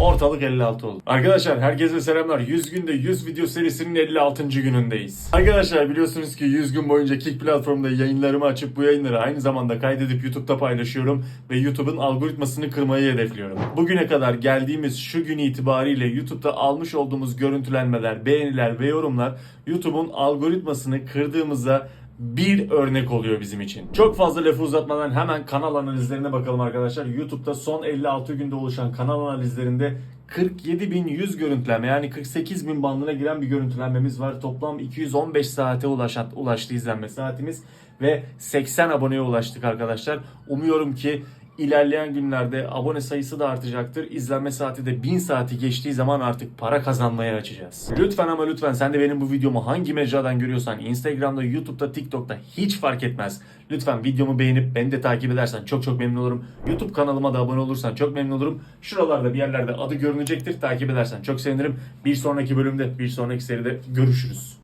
Ortalık 56 oldu. Arkadaşlar herkese selamlar. 100 günde 100 video serisinin 56. günündeyiz. Arkadaşlar biliyorsunuz ki 100 gün boyunca Kick platformunda yayınlarımı açıp bu yayınları aynı zamanda kaydedip YouTube'da paylaşıyorum ve YouTube'un algoritmasını kırmayı hedefliyorum. Bugüne kadar geldiğimiz şu gün itibariyle YouTube'da almış olduğumuz görüntülenmeler, beğeniler ve yorumlar YouTube'un algoritmasını kırdığımıza bir örnek oluyor bizim için. Çok fazla lafı uzatmadan hemen kanal analizlerine bakalım arkadaşlar. YouTube'da son 56 günde oluşan kanal analizlerinde 47.100 görüntülenme yani 48.000 bandına giren bir görüntülenmemiz var. Toplam 215 saate ulaşan, ulaştı izlenme saatimiz ve 80 aboneye ulaştık arkadaşlar. Umuyorum ki ilerleyen günlerde abone sayısı da artacaktır. İzlenme saati de 1000 saati geçtiği zaman artık para kazanmaya açacağız. Lütfen ama lütfen sen de benim bu videomu hangi mecradan görüyorsan Instagram'da, YouTube'da, TikTok'ta hiç fark etmez. Lütfen videomu beğenip beni de takip edersen çok çok memnun olurum. YouTube kanalıma da abone olursan çok memnun olurum. Şuralarda bir yerlerde adı görünecektir. Takip edersen çok sevinirim. Bir sonraki bölümde, bir sonraki seride görüşürüz.